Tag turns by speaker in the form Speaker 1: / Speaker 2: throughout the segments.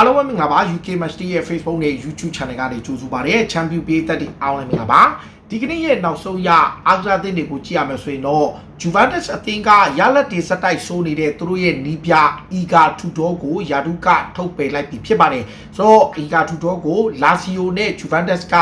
Speaker 1: အားလုံးပဲမင်္ဂလာပါ UK Match ရဲ့ Facebook နဲ့ YouTube Channel ကနေကြိုဆိုပါရစေ။ Champion ပေးသက်တဲ့အားလုံးမင်္ဂလာပါ။ဒီကနေ့ရဲ့နောက်ဆုံးရအားကစားသင်းတွေကိုကြည့်ရမယ်ဆိုရင်တော့ Juventus အသင်းကရလက်တွေစတိုက်ဆိုးနေတဲ့သူတို့ရဲ့နီးပြ Iga Tudor ကိုယာဒုကထုတ်ပယ်လိုက်ပြီဖြစ်ပါတယ်။ဆိုတော့ Iga Tudor ကို Lazio နဲ့ Juventus က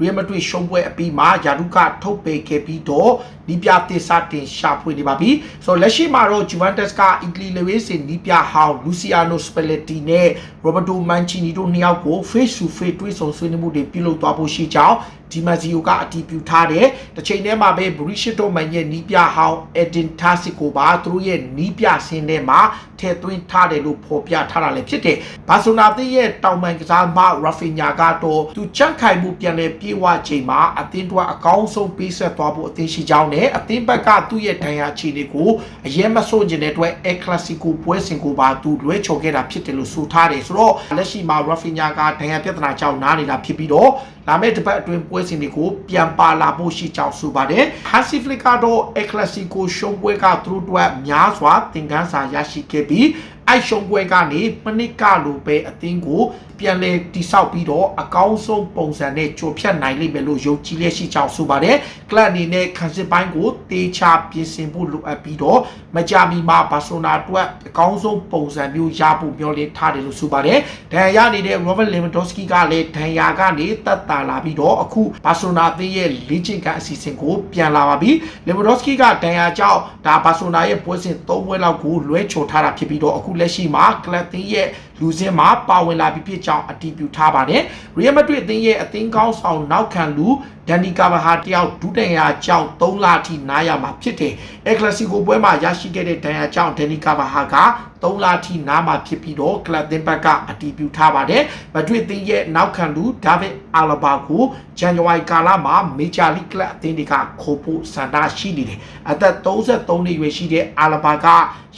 Speaker 1: Real Madrid ရှုံးပွဲအပြီးမှာယာဒုကထုတ်ပယ်ခဲ့ပြီးတော့နီးပြသစ်စတင်ရှာဖွေနေပါပြီ။ဆိုတော့လက်ရှိမှာတော့ Juventus ကအီတလီလေဝေးစင်နီးပြဟောင်း Luciano Spalletti နဲ့ Roberto Mancini တို့နှစ်ယောက်ကို face to face တွေ့ဆုံဆွေးနွေးမှုတွေပြုလုပ်သွားဖို့ရှိကြောင်းဒီမဇီယိုကအတည်ပြုထားတယ်။တစ်ချိန်တည်းမှာပဲ Borussia Dortmund ရဲ့နီးပြဟောင်း Edin Terzic ကိုပါသူတို့ရဲ့နီးပြဆင်းထဲမှာထည့်သွင်းထားတယ်လို့ဖော်ပြထားတာလည်းဖြစ်တယ်။ဘာဆိုနာသင်းရဲ့တောင်ပန်ကစားမ Rafinha ကတော့သူချန့်ခိုင်မှုပြန်လဲပြေဝချိန်မှာအသင်းတော်အကောင်းဆုံးပေးဆက်သွားဖို့အသင်းရှိကြောင်းနဲ့အသင်းဘက်ကသူ့ရဲ့ဒဏ်ရာခြေတွေကိုအရင်မဆို့ကျင်တဲ့အတွက် El Clasico ပွဲစဉ်ကိုပါသူလွဲချော်ခဲ့တာဖြစ်တယ်လို့ဆိုထားတယ်ဆိုတော့လက်ရှိမှာ Rafinha ကဒဏ်ရာပြဿနာကြောင့်နားနေတာဖြစ်ပြီးတော့လာမယ့်တစ်ပတ်အတွင်းပွဲစဉ်တွေကိုပြန်ပါလာဖို့ရှိကြောင်းဆိုပါတယ်။ Hansi Flick ကတော့ El Clasico ရှုံးပွဲကသူတို့အတွက်များစွာသင်ခန်းစာရရှိခဲ့ပြီး အိုက်ရှုံးပွဲကနေမနစ်ကလိုပဲအသင်းကိုပြန်လဲတိဆောက်ပြီးတော့အကောင်းဆုံးပုံစံနဲ့ကြိုဖြတ်နိုင်လိမ့်မယ်လို့ယုံကြည်လက်ရှိကြောင်းဆိုပါတယ်။ကလပ်အနေနဲ့ခံစစ်ပိုင်းကိုတေချာပြင်ဆင်ဖို့လိုအပ်ပြီးတော့မကြမီမှာဘာဆိုနာအတွက်အကောင်းဆုံးပုံစံမျိုးရဖို့မျှော်လင့်ထားတယ်လို့ဆိုပါတယ်။ဒဏ်ရာရနေတဲ့ Robert Lewandowski ကလည်းဒဏ်ရာကနေတက်တာလာပြီးတော့အခုဘာဆိုနာအသင်းရဲ့လေ့ကျင့်ခန်းအစီအစဉ်ကိုပြန်လာပါပြီ။ Lewandowski ကဒဏ်ရာကြောင့်ဒါဘာဆိုနာရဲ့ပွဲစဉ်၃ပွဲလောက်ကိုလွဲချော်ထားတာဖြစ်ပြီးတော့အခုလက်ရှိမှာက လပ်သင်းရဲ့လူစင်းမှာပါဝင်လာပြီးဖြစ်ကြောင်းအတည်ပြုထားပါတယ်။ Real Madrid အသင်းရဲ့အသင်းကောင်းဆောင်နောက်ခံလူဒန်နီကာဗဟာတယောက်ဒုတန်ရာကြောင့်3လအထိနားရမှာဖြစ်တယ်။အက်ကလစီကိုပွဲမှာရရှိခဲ့တဲ့ဒဏ်ရာကြောင့်ဒန်နီကာဗဟာက3လအထိနားမှာဖြစ်ပြီးတော့ကလပ်သင်းဘက်ကအတည်ပြုထားပါတယ်။မဒရစ်သင်းရဲ့နောက်ခံလူဒါဗစ်အာလဘာကိုဇန်နဝါရီကာလမှာမေဂျာလိကလပ်အသင်းတွေကခိုးဖို့စန္ဒရှိနေတယ်။အသက်33နှစ်ရွယ်ရှိတဲ့အာလဘာက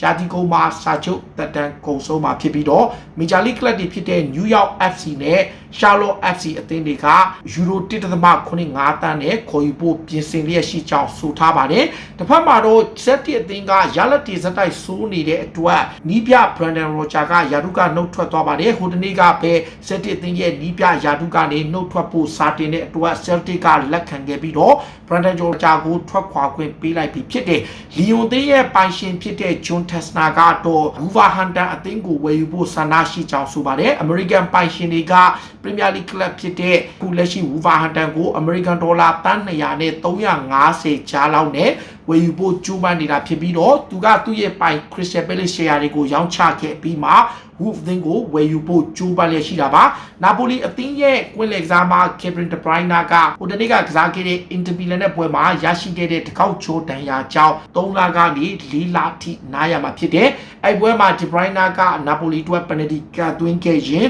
Speaker 1: ရာသီကုန်မှာစာချုပ်တက်တန်းကုန်ဆုံးမှာဖြစ်ပြီးတော့မေဂျာလိကလပ်တွေဖြစ်တဲ့ New York FC နဲ့ Charlotte FC အသင်းတွေကယူရို1.5တန်းနဲ့ခေါ်ယူဖို့ပြင်ဆင်လျက်ရှိကြောင်းဆိုထားပါတယ်။တစ်ဖက်မှာတော့ Z အသင်းကရလက်တီဇက်တိုက်ဆိုးနေတဲ့အတွက်နီးပြ Brandon Roger ကယာဒုကနှုတ်ထွက်သွားပါတယ်။ဟိုတနေ့ကပဲ Z အသင်းရဲ့နီးပြယာဒုကနေနှုတ်ထွက်ဖို့စာတင်တဲ့အတွက် Celtic ကလက်ခံခဲ့ပြီးတော့ Brandon Roger ကိုထွက်ခွာခွင့်ပေးလိုက်ပြီးဖြစ်တယ်။ Lyon သင်းရဲ့ပိုင်ရှင်ဖြစ်တဲ့ John Tessner ကတော့ Wolverhampton အသင်းကိုဝယ်ယူဖို့ဆန္ဒရှိကြောင်းဆိုပါတယ်။ American ပိုင်ရှင်တွေက Premier League Club ဖြစ်တဲ့ခုလက်ရှိ Wolverhampton ကို American Dollar တန်း200နဲ့350ကြားလောက်နဲ့ဝယ်ယူဖို့ကြိုးပမ်းနေတာဖြစ်ပြီးတော့သူကသူ့ရဲ့ပိုင် Crystal Palace share တွေကိုရောင်းချခဲ့ပြီးမှ Wolf သင်းကိုဝယ်ယူဖို့ကြိုးပမ်းလျက်ရှိတာပါ။နာပိုလီအသင်းရဲ့ကွင်းလယ်ကစားမ Kevin De Bruyne ကဟိုတနေ့ကကစားခဲ့တဲ့ Inter Milan နဲ့ပွဲမှာရရှိခဲ့တဲ့တကောက်ချိုးတန်ရာကြောင့်3လကနေ4လထိနားရမှာဖြစ်တယ်။အဲ့ပွဲမှာ De Bruyne ကနာပိုလီအတွက်ပနတီကသွင်းခဲ့ရင်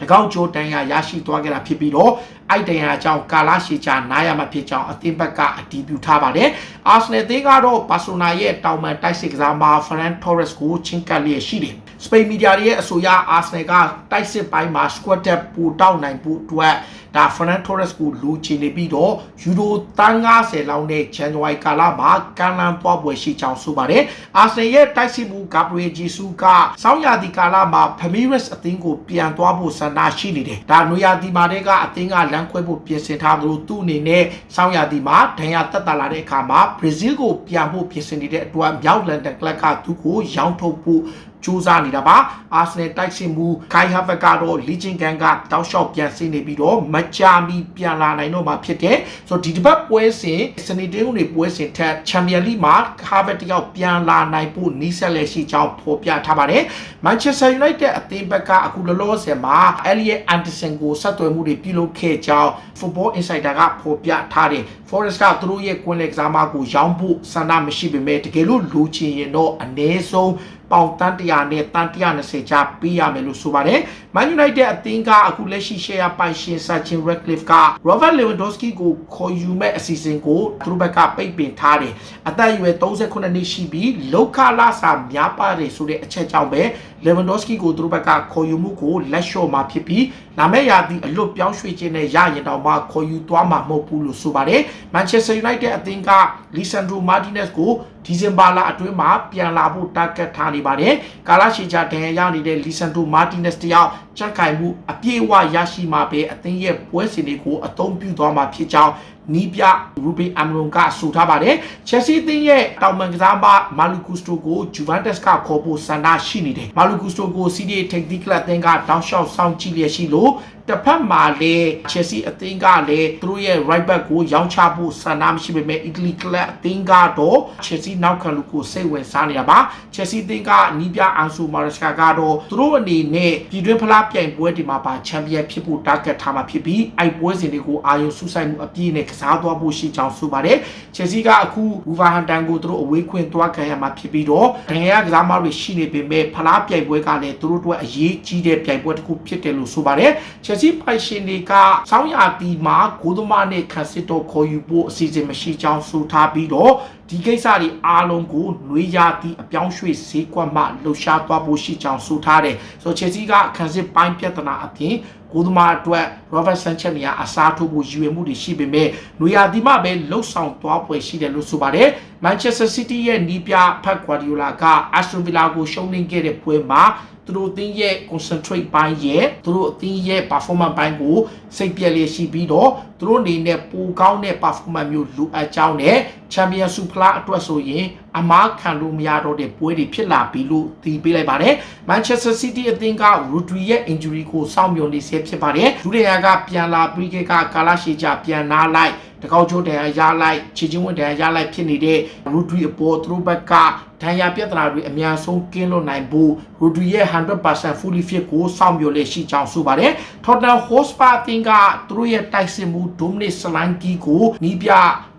Speaker 1: တကောက်ချိုးတန်ရာရရှိသွားခဲ့တာဖြစ်ပြီးတော့အိုက်တန်ရာအကြောင်းကာလာရှီချာနားရမှာဖြစ်ကြောင်းအသင်းဘက်ကအတည်ပြုထားပါတယ်။အာဆနယ်သင်းကတော့ဘာဆိုနာရဲ့တောင်ပန်တိုက်စစ်ကစားမဖရန်တော်ရက်စ်ကိုချင်းကပ်လျက်ရှိတယ်။စပိန်မီဒီယာရဲ့အဆိုအရအာဆနယ်ကတိုက်စစ်ပိုင်းမှာ squad တက်ပူတောက်နိုင်ဖို့အတွက် ဒါဖရန်တော်ရက်စ်ကိုလူချင်နေပြီးတော့ယူရိုတန်း90လောက်နဲ့ဇန်နဝါရီကာလမှာကန်လန်ပွားပွဲရှိကြောင်းဆိုပါတယ်။အာဆနယ်ရဲ့တိုက်စစ်မှုဂါဘရီယယ်ဂျီဆူကစောင်းရာသီကာလမှာဖမီရက်စ်အသင်းကိုပြန်သွားဖို့ဆန္ဒရှိနေတယ်။ဒါနွေရာသီမှာတည်းကအသင်းကလမ်းခွဲဖို့ပြင်ဆင်ထားသလိုသူ့အနေနဲ့စောင်းရာသီမှာဒဏ်ရာတက်တာလာတဲ့အခါမှာဘရာဇီးကိုပြန်ဖို့ပြင်ဆင်နေတဲ့အတွက်မြောက်လန်ဒန်ကလပ်ကသူ့ကိုရောင်းထုတ်ဖို့စူးစမ်းနေတာပါအာဆနယ်တိုက်စစ်မှုခိုင်ဟာဘက်ကတော့လီဂျင်ကန်ကတောက်လျှောက်ပြန်ဆင်းနေပြီးတော့မကြာမီပြန်လာနိုင်တော့မှာဖြစ်တယ်ဆိုတော့ဒီတစ်ပတ်ပွဲစဉ်စနေတင်းဦးတွေပွဲစဉ်ထက်ချန်ပီယံလိမှာဟာဘက်တယောက်ပြန်လာနိုင်ဖို့နီးစပ်လက်ရှိကြောင်းဖော်ပြထားပါတယ်မန်ချက်စတာယူနိုက်တက်အသင်းဘက်ကအခုလောလောဆယ်မှာအယ်လီယက်အန်ဒါဆန်ကိုဆက်သွယ်မှုတွေပြုလုပ်ခဲ့ကြောင်း Football Insider ကဖော်ပြထားတယ် Forest ကသူတို့ရဲ့ကွင်းလယ်ကစားမကိုရောင်းဖို့ဆန္ဒမရှိပေမဲ့တကယ်လို့လိုချင်ရင်တော့အနည်းဆုံး ပေါင်တန်း100နဲ့တန်း120ကြားပေးရမယ်လို့ဆိုပါတယ်။ Man United အသင်းကအခုလက်ရှိ share ပိုင်ရှင် Sachin Ratcliffe က Robert Lewandowski ကိုခေါ်ယူမဲ့အစီအစဉ်ကိုသူတို့ဘက်ကပိတ်ပင်ထားတယ်။အသက်အရွယ်38နှစ်ရှိပြီးလောက်ခလာစာများပါတယ်ဆိုတဲ့အချက်ကြောင့်ပဲ Lewandowski ကိုသူတို့ဘက်ကခေါ်ယူမှုကိုလက်လျှော့မှာဖြစ်ပြီး လာမယ့်ရာသီအလွတ်ပြောင်းရွှေ့ခြင်းနဲ့ရရင်တောင်မှခေါ်ယူသွားမှာမဟုတ်ဘူးလို့ဆိုပါတယ်။ Manchester United အသင်းက Lisandro Martinez ကိုဒီဇင်ဘာလအတွင်းမှာပြန်လာဖို့တာဂက်ထားနေပါတယ်။ကာလာရှီချာဒဏ်ရာရနေတဲ့ Lisandro Martinez တယောက်ကြက်ကင်မှုအပြည့်အဝရရှိမှာပဲအသင်းရဲ့ပွဲစဉ်တွေကိုအသုံးပြုသွားမှာဖြစ်ကြောင်း နီးပြရူဘီအမ်ရွန်ကဆိုထားပါတယ်။ Chelsea အသင်းရဲ့တောင်ပန်ကစားမမာလူကူစတိုကို Juventus ကခေါ်ဖို့ဆန္ဒရှိနေတယ်။မာလူကူစတိုကို CDA Technical Club အသင်းကတောင်းလျှောက်စောင့်ကြည့်လျက်ရှိလို့ တစ်ဖက်မှာလည်း Chelsea အသင်းကလည်းသူတို့ရဲ့ right back ကိုရောင်းချဖို့ဆန္ဒမရှိပေမဲ့ Italy Club အသင်းကတော့ Chelsea နောက်ခံလူကိုစိတ်ဝင်စားနေတာပါ Chelsea အသင်းကနီးပြအန်ဆူမာရစကာကတော့သူတို့အနေနဲ့ပြည်တွင်းဖလားပြိုင်ပွဲဒီမှာပါချန်ပီယံဖြစ်ဖို့ target ထားမှာဖြစ်ပြီးအိုက်ပွဲစဉ်တွေကိုအာရုံစူးစိုက်မှုအပြည့်နဲ့ကစားသွားဖို့ရှိကြောင်းဆိုပါတယ် Chelsea ကအခု Wolverhampton ကိုသူတို့အဝေးခွင့်သွားခံရမှာဖြစ်ပြီးတော့ဒဏ်ရာကစားမတွေရှိနေပေမဲ့ဖလားပြိုင်ပွဲကလည်းသူတို့အတွက်အရေးကြီးတဲ့ပြိုင်ပွဲတစ်ခုဖြစ်တယ်လို့ဆိုပါတယ် Chelsea ပိုင်ရှင်တွေကစောင်းရာတီမှာဂိုးသမားနဲ့ခန်စစ်တော့ခေါ်ယူဖို့အစီအစဉ်မရှိကြောင်းဆိုထားပြီးတော့ဒီကိစ္စတွေအားလုံးကိုနှွေးရသည့်အပြောင်းရွှေ့ဈေးကွက်မှလှုပ်ရှားသွားဖို့ရှိကြောင်းဆိုထားတယ်ဆိုတော့ Chelsea ကခန်စစ်ပိုင်းပြဿနာအပြင်ကိုသမားအတွက် Robert Sanchez နေရာအစားထိုးဖို့ရည်ရွယ်မှုတွေရှိပေမဲ့နွေရာသီမှပဲလှုပ်ဆောင်သွားပွဲရှိတယ်လို့ဆိုပါတယ် Manchester City ရဲ့နီးပြဖက် Guardiola က Aston Villa ကိုရှုံးနိမ့်ခဲ့တဲ့ပွဲမှာ သူတို့အသင်းရဲ့ concentrate ပိုင်းရဲ့သူတို့အသင်းရဲ့ performance ပိုင်းကိုစိတ်ပြက်လျက်ရှိပြီးတော့သူတို့အနေနဲ့ပိုကောင်းတဲ့ performance မျိုးလိုအပ်ကြောင်းနဲ့ Champion Super အတွက်ဆိုရင်အမားခံလို့မရတော့တဲ့ပွဲတွေဖြစ်လာပြီလို့သိပေးလိုက်ပါတယ် Manchester City အသင်းက Rodri ရဲ့ injury ကိုစောင့်မျှော်နေဆဲဖြစ်ပါတယ်ဒုတိယကပြန်လာပြီးကကာလာရှိကြပြန်နာလိုက်တကောက်ချိုးတန်ရရလိုက်ခြေချင်းဝင်တန်ရရလိုက်ဖြစ်နေတဲ့ Rodri အပေါ်သူတို့ဘက်က ဒဏ်ရာပြဿနာတွေအများဆုံးကင်းလွတ်နိုင်ဖို့ Rodri ရဲ့100% fully fit ကိုစောင့်မျှော်လည်ရှိကြောင်းဆိုပါတယ် Tottenham Hotspur အသင်းကသူတို့ရဲ့တိုက်စစ်မှု Dominic Solanke ကိုနီးပြ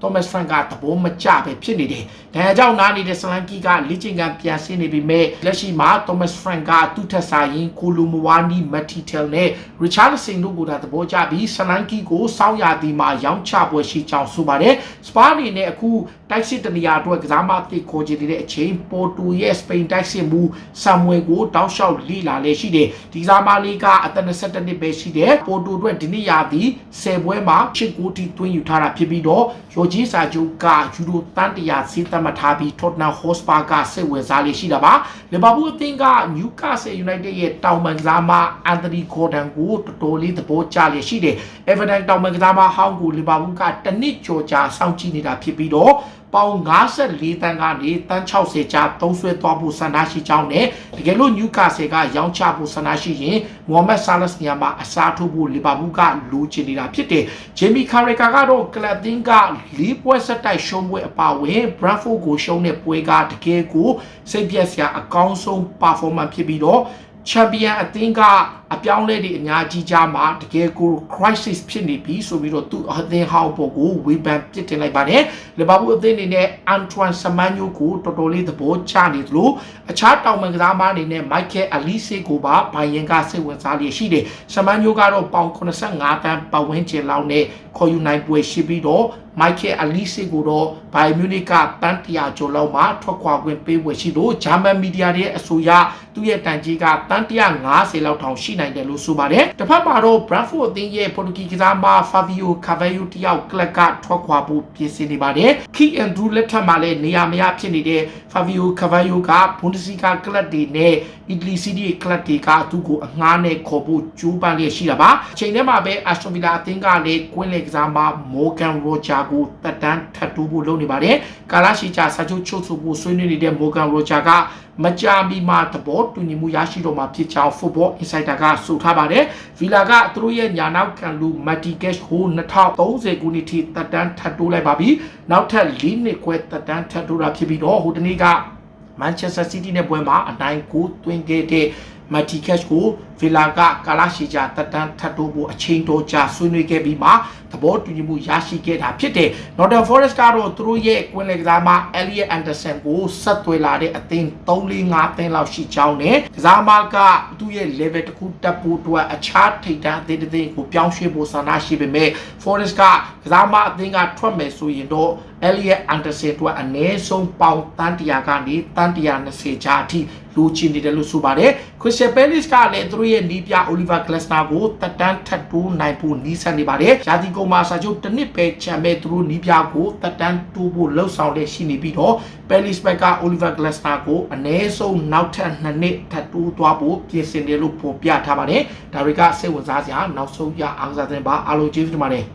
Speaker 1: Thomas Frank ကသဘောမကျပဲဖြစ်နေတယ်။ဒဏ်ရာကြောင့်နားနေတဲ့ Solanke ကလေ့ကျင့်ခန်းပြန်ဆင်းနေပြီမဲ့လက်ရှိမှာ Thomas Frank ကသူ့ထက်စာရင်ကိုလိုမဝါနီ Matitel နဲ့ Richarlison တို့ကိုဒါသဘောကျပြီး Solanke ကိုစောင်းရသည်မှာရောင်းချပွဲရှိကြောင်းဆိုပါတယ်။ Spa အနေနဲ့အခုတိုက်စစ်တနေရာအတွက်ကစားမအသစ်ခေါ်ချင်နေတဲ့အချိန်ပေါ်တူရဲ့စပိန်တိုက်စစ်မှုဆမ်မွေကိုတောက်လျှောက်လိလာလဲရှိတယ်ဒီကစားမလေးကအသက်22နှစ်ပဲရှိတယ်ပေါ်တူအတွက်ဒီနေ့ရာသီ10ပွဲမှာချစ်ကိုတီသွင်းယူထားတာဖြစ်ပြီးတော့ရော်ဂျီစာဂျူကယူရိုတန်တရာစီးသတ်မှတ်ထားပြီး Tottenham Hotspur ကစိတ်ဝင်စားလေးရှိတာပါလီဗာပူးအသင်းက Newcastle United ရဲ့တောင်ပန်ကစားမအန်တိုနီဂေါ်ဒန်ကိုတော်တော်လေးသဘောကျလေးရှိတယ် Everton တောင်ပန်ကစားမဟောင်းကိုလီဗာပူးကတနစ်ကျော်ကြာစောင့်ကြည့်နေတာဖြစ်ပြီးတော့ ပေါင်54တန်းကနေတန်း60ကျာသုံးဆွဲသွားဖို့ဆန္ဒရှိကြောင်းနဲ့တကယ်လို့နျူကာဆယ်ကရောင်းချဖို့ဆန္ဒရှိရင်မိုဟာမက်ဆာလတ်နေရာမှာအစားထိုးဖို့လီဗာပူးကလိုချင်နေတာဖြစ်တယ်ဂျေမီကာရီကာကတော့ကလပ်တင်းက၄ပွဲဆက်တိုက်ရှုံးပွဲအပါဝင်ဘရန်ဖို့ကိုရှုံးတဲ့ပွဲကတကယ်ကိုစိတ်ပြက်စရာအကောင်းဆုံး performance ဖြစ်ပြီးတော့ချန်ပီယံအသင်းက အပြောင်းလဲတွေအများကြီးကြားမှာတကယ်ကို crisis ဖြစ်နေပြီဆိုပြီးတော့သူ့အသင်းဟောင်းပေါ်ကိုဝေဖန်ပစ်တင်လိုက်ပါတယ်လီဗာပူးအသင်းအနေနဲ့အန်တွမ်ဆမန်ညိုကိုတော်တော်လေးသဘောကျနေသလိုအခြားတောင်ပန်ကစားမအနေနဲ့မိုက်ကယ်အလီဆေကိုပါဘိုင်ယန်ကစိတ်ဝင်စားလျက်ရှိတယ်ဆမန်ညိုကတော့ပေါင်85တန်းပတ်ဝန်းကျင်လောက်နဲ့ခေါ်ယူနိုင်ပွဲရှိပြီးတော့မိုက်ကယ်အလီဆေကိုတော့ဘိုင်မြူနစ်ကတန်တရာကျော်လောက်မှထွက်ခွာခွင့်ပေးဝယ်ရှိလို့ဂျာမန်မီဒီယာတွေရဲ့အဆိုအရသူ့ရဲ့တန်ကြီးကတန်150လောက်ထောင်ရှိနိုင်တယ်လို့ဆိုပါတယ်တစ်ဖက်မှာတော့ Brentford အသင်းရဲ့ပေါ်တူဂီကစားမ Fabio Carvalho တယောက်ကလပ်ကထွက်ခွာဖို့ပြင်ဆင်နေပါတယ် Key Andrew လက်ထက်မှာလည်းနေရာမရဖြစ်နေတဲ့ Fabio Carvalho က Bundesliga ကလပ်တွေနဲ့ Italy City ကလပ်တွေကသူ့ကိုအငှားနဲ့ခေါ်ဖို့ကြိုးပမ်းလျက်ရှိတာပါအချိန်ထဲမှာပဲ Aston Villa အသင်းကလည်းကွင်းလေကစားမ Morgan Roger ကိုတက်တန်းထပ်တိုးဖို့လုပ်နေပါတယ်ကာလာရှိချာစာချုပ်ချုပ်ဆိုဖို့ဆွေးနွေးနေတဲ့ Morgan Roger ကမကြာမီမှာသဘောတူညီမှုရရှိတော့မှာဖြစ်ကြောင်း Football Insider ကဆိုထားပါတယ်။ Villa ကသူတို့ရဲ့ညာနောက်ခံလူ Mati Cash ကို2030ခုနှစ်ထိတက်တန်းထပ်တိုးလိုက်ပါပြီ။နောက်ထပ်၄နှစ်ခွဲတက်တန်းထပ်တိုးတာဖြစ်ပြီးတော့ဟိုတနေ့က Manchester City နဲ့ပွဲမှာအနိုင်ကိုသွင်းခဲ့တဲ့ Mati Cash ကိုဗီလာကကာလာရှိကြတက်တန်းထပ်တိုးဖို့အချိန်တော်ကြာဆွေးနွေးခဲ့ပြီးမှသဘောတူညီမှုရရှိခဲ့တာဖြစ်တယ်။ Northern Forest ကတော့သူတို့ရဲ့ကွင်းလေကစားမ Elliot Anderson ကိုဆက်သွယ်လာတဲ့အသင်း3-5သင်းလောက်ရှိကြောင်းနဲ့ကစားမကသူ့ရဲ့ level တစ်ခုတက်ဖို့အတွက်အခြားထိပ်တန်းအသင်းတစ်သင်းကိုပြောင်းရွှေ့ဖို့ဆန္ဒရှိပေမဲ့ Forest ကကစားမအသင်းကထွက်မယ်ဆိုရင်တော့ Elliot Anderson တို့အနည်းဆုံးပေါင်တန်တရာကနေတန်တရာ20ကြားအထိလိုချင်နေတယ်လို့ဆိုပါတယ် Crystal Palace ကလည်းသူတို့ရဲ့နီးပြ Oliver Glasner ကိုတက်တန်းထပ်တိုးနိုင်ဖို့နီးစပ်နေပါတယ်ရာသီကုန်မှာစာချုပ်တစ်နှစ်ပဲချန်မဲ့သူတို့နီးပြကိုတက်တန်းတိုးဖို့လှုံ့ဆော်လက်ရှိနေပြီးတော့ Palace ဘက်က Oliver Glasner ကိုအနည်းဆုံးနောက်ထပ်2နှစ်ထပ်တိုးသွားဖို့ပြင်ဆင်တယ်လို့ဖော်ပြထားပါတယ်ဒါတွေကစိတ်ဝင်စားစရာနောက်ဆုံးရအားကစားတဲ့ပါအားလုံးကျေးဇူးတင်ပါတယ်